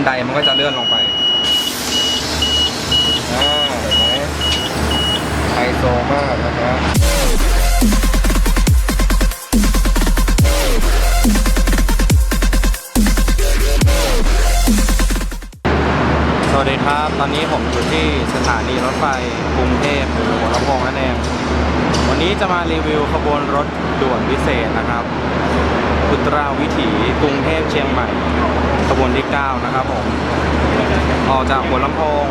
นไดมันก็จะเลื่อนลงไปอ่าเห็นไหมไฮโซมากนะครับสวัสดีครับ ตอนนี้ผมอยู่ที่สถานีรถไฟกรุงเทพหรือหัวลำโพงนั่นเอง วันนี้จะมารีวิวขบวนรถด่วนพิเศษนะครับ อุตราวิถีกรุงเทพเชียงใหม่ขบวนที่ 9 นะครับผมออกจากหัวลำโพง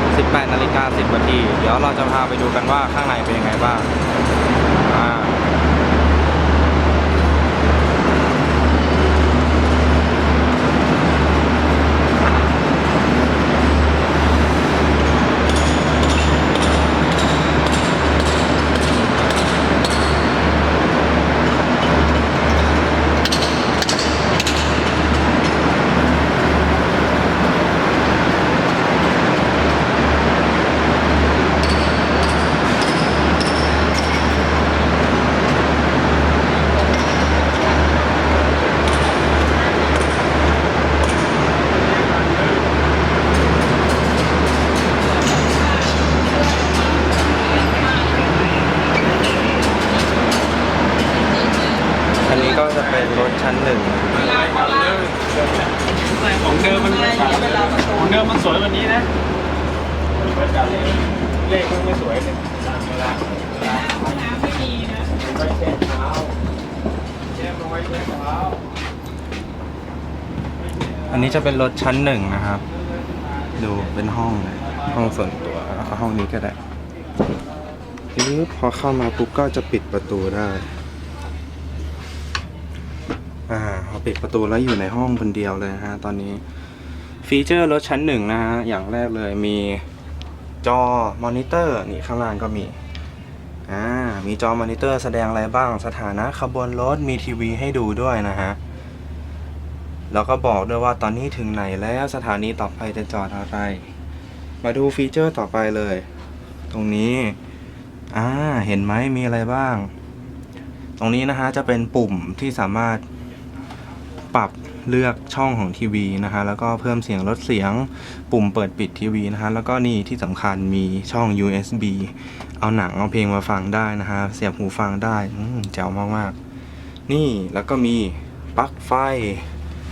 18นาฬิกา10นาที เดี๋ยวเราจะพาไปดูกันว่าข้างในเป็นยังไงบ้างอ่า อันนี้ก็จะเป็นรถชั้นหนึ่งของเดิมมันของเดิมมันสวยกว่านี้นะเลขมันไม่สวยเลยเวลาเวลาไม่ดีนะไว้เช็ดเท้าเช็ดเอาไว้เช็ดเท้าอันนี้จะเป็นรถชั้นหนึ่งนะครับ ดูเป็นห้องเลยห้องส่วนตัวแล้วก็ห้องนี้ก็ได้ปึ๊บพอเข้ามาปุ๊บก็จะปิดประตูได้ อ่าพอ ปิดประตูแล้วอยู่ในห้องคนเดียวเลยนะฮะตอนนี้ ฟีเจอร์รถชั้นหนึ่งนะฮะ อย่างแรกเลยมีจอมอนิเตอร์นี่ข้างล่างก็มีอ่ามีจอมอนิเตอร์แสดงอะไรบ้างสถานะขบวนรถมีทีวีให้ดูด้วยนะฮะ แล้วก็บอกด้วยว่าตอนนี้ถึงไหนแล้วสถานีต่อไปจะจอดอะไร มาดูฟีเจอร์ต่อไปเลย ตรงนี้อ่าเห็นไหมมีอะไรบ้าง ตรงนี้นะฮะจะเป็นปุ่มที่สามารถ ปรับเลือกช่องของทีวีนะฮะแล้วก็เพิ่มเสียงลดเสียงปุ่มเปิดปิดทีวีนะฮะแล้วก็นี่ที่สำคัญมีช่อง USB เอาหนังเอาเพลงมาฟังได้นะฮะเสียบหูฟังได้แจ๋วมากๆ นี่แล้วก็มีปลั๊กไฟ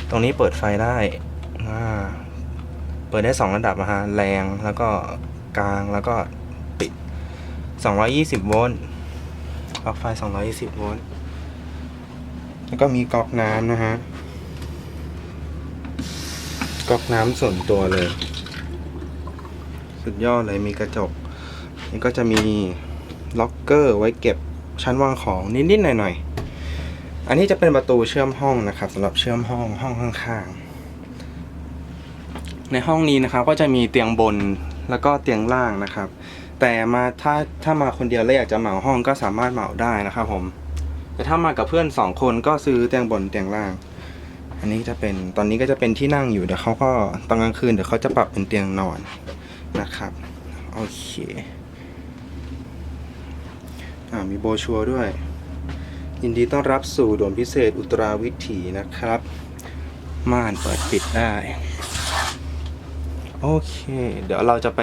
ตรงนี้เปิดไฟได้เปิดได้ 2 ระดับนะฮะแรงแล้วก็กลางแล้วก็ปิด 220 โวลต์ปลั๊กไฟ 220 โวลต์แล้วก็มีก๊อกน้ำนะฮะ ก๊อกน้ำส่วนตัวเลย สุดยอดเลยมีกระจก นี่ก็จะมีล็อกเกอร์ไว้เก็บชั้นวางของนิดๆหน่อยๆ อันนี้จะเป็นประตูเชื่อมห้องนะครับสำหรับเชื่อมห้องห้องข้างๆ ในห้องนี้นะครับก็จะมีเตียงบนแล้วก็เตียงล่างนะครับ แต่มาถ้าถ้ามาคนเดียวแล้วอยากจะเหมาห้องก็สามารถเหมาได้นะครับผมแต่ถ้ามากับเพื่อนสองคนก็ซื้อเตียงบนเตียงล่าง อันนี้จะเป็นตอนนี้ก็จะเป็นที่นั่งอยู่เดี๋ยวเขาก็ตอนกลางคืนเดี๋ยวเขาจะปรับเป็นเตียงนอนนะครับโอเคอ่ามีโบชัวร์ด้วย ยินดีต้อนรับสู่ด่วนพิเศษอุตราวิถีนะครับ ม่านเปิดปิดได้ โอเค เดี๋ยวเราจะไป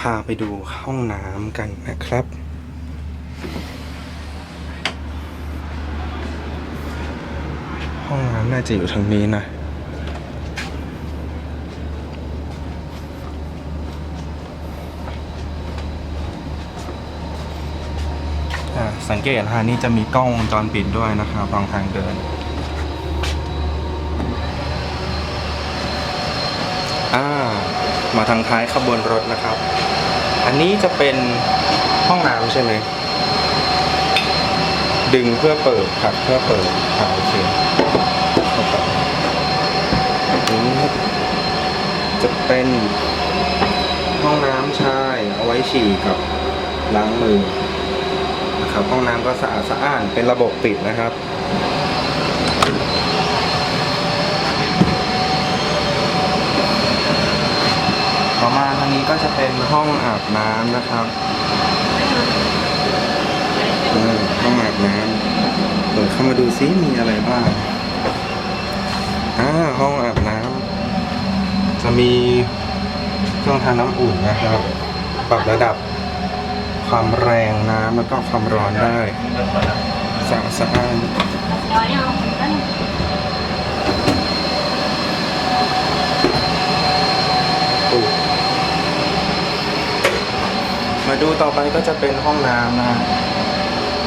พาไปดูห้องน้ำกันนะครับ ห้องน้ำน่าจะอยู่ทางนี้นะ สังเกตฮะนี่จะมีกล้องวงจรปิดด้วยนะครับรองทางเดินอ่ามาทางท้ายขบวนรถนะครับ อันนี้จะเป็นห้องน้ำใช่ไหม ดึงเพื่อเปิดผลักเพื่อเปิดอ่าโอเคเข้าไปอันนี้จะเป็นห้องน้ำชายเอาไว้ฉี่กับล้างมือนะครับห้องน้ำก็สะอาดสะอ้านเป็นระบบปิดนะครับต่อมาทางนี้ก็จะเป็นห้องอาบน้ำนะครับ อาบน้ำเปิดเข้ามาดูซิมีอะไรบ้างอ่าห้องอาบน้ำจะมีเครื่องทำน้ำอุ่นนะครับ ปรับระดับความแรงน้ำแล้วก็ความร้อนได้สะอาดสะอาน Đói không? Rất อุ๊ยมาดูต่อไปก็จะเป็นห้องน้ำนะฮะ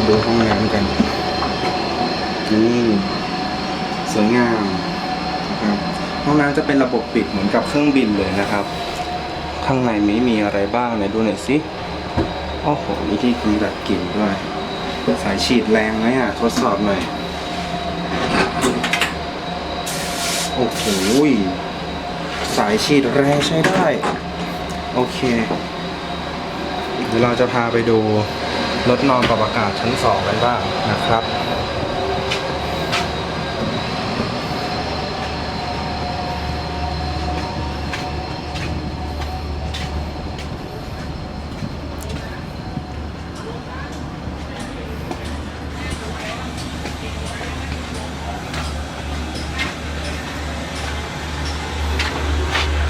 ดูห้องน้ำกันนี่สวยงามนะครับห้องน้ำจะเป็นระบบปิดเหมือนกับเครื่องบินเลยนะครับ ข้างในไม่มีอะไรบ้างไหนดูหน่อยสิโอ้โหมีที่กำจัดกลิ่นด้วย สายฉีดแรงไหมอะ ทดสอบหน่อย โอ้โหสายฉีดแรงใช้ได้ โอเค เดี๋ยวเราจะพาไปดู รถนอนปรับอากาศชั้นสองกันบ้างนะครับ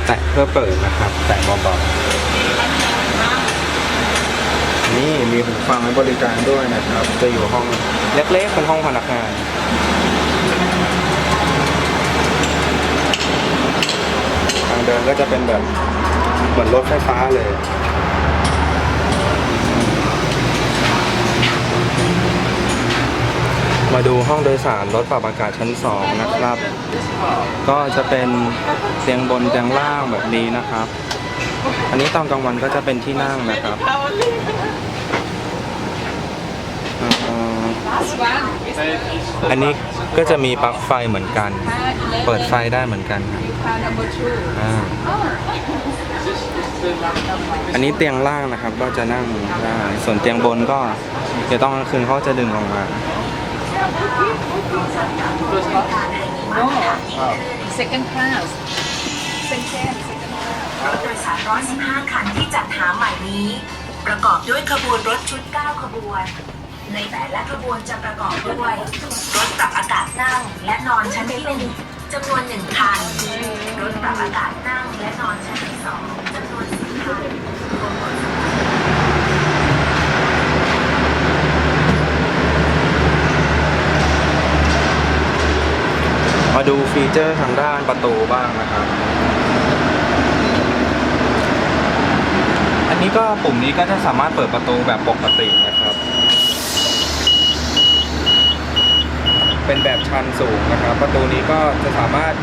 แตะเพื่อเปิดนะครับ แตะเบาๆ นี่มีหูฟังให้บริการด้วยนะครับ จะอยู่ห้องเล็กๆเป็นห้องพนักงานทางเดินก็จะเป็นแบบเหมือนรถไฟฟ้าเลยมาดูห้องโดยสารรถปรับอากาศชั้น 2 นะครับ ก็จะเป็นเตียงบนเตียงล่างแบบนี้นะครับ อันนี้ตอนกลางวันก็จะเป็นที่นั่งนะครับเอ่ อ Last one. อันนี้ก็จะมีปลั๊กไฟเหมือนกัน เปิดไฟได้เหมือนกันครับ Car number two. อ่าอันนี้เตียงล่างนะครับ ก็จะนั่งได้ส่วนเตียงบนก็เดี๋ยวตอนกลางคืนเขาจะดึงลงมา No. Second class. Second, second class. รถโดยสาร115คันที่จัดหาใหม่นี้ ประกอบด้วยขบวนรถชุด 9 ขบวน ในแต่ละขบวนจะประกอบด้วย รถปรับอากาศนั่งและนอนชั้นที่หนึ่งจำนวนหนึ่งคัน รถปรับอากาศนั่งและนอนชั้นที่สองจำนวนสี่คันมาดูฟีเจอร์ทางด้านประตูบ้างนะครับ อันนี้ก็ปุ่มนี้ก็จะสามารถเปิดประตูแบบปกตินะครับ เป็นแบบชันสูงนะครับ ประตูนี้ก็จะสามารถ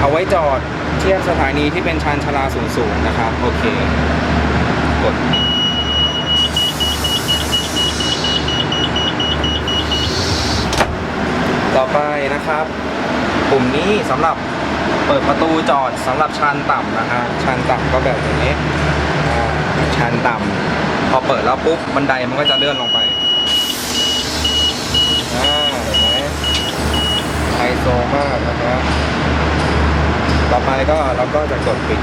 เอาไว้จอดเทียบสถานีที่เป็นชันชลาสูงๆนะครับ โอเค กดต่อไปนะครับ ปุ่มนี้สำหรับเปิดประตูจอดสำหรับชานต่ำนะฮะชานต่ำก็แบบนี้ชานต่ำพอเปิดแล้วปุ๊บบันไดมันก็จะเลื่อนลงไปอ่าเห็นไหมไฮ โซมากนะครับต่อไปก็เราก็จะกดปิด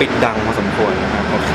ปิดดังพอสมควรนะครับ โอเค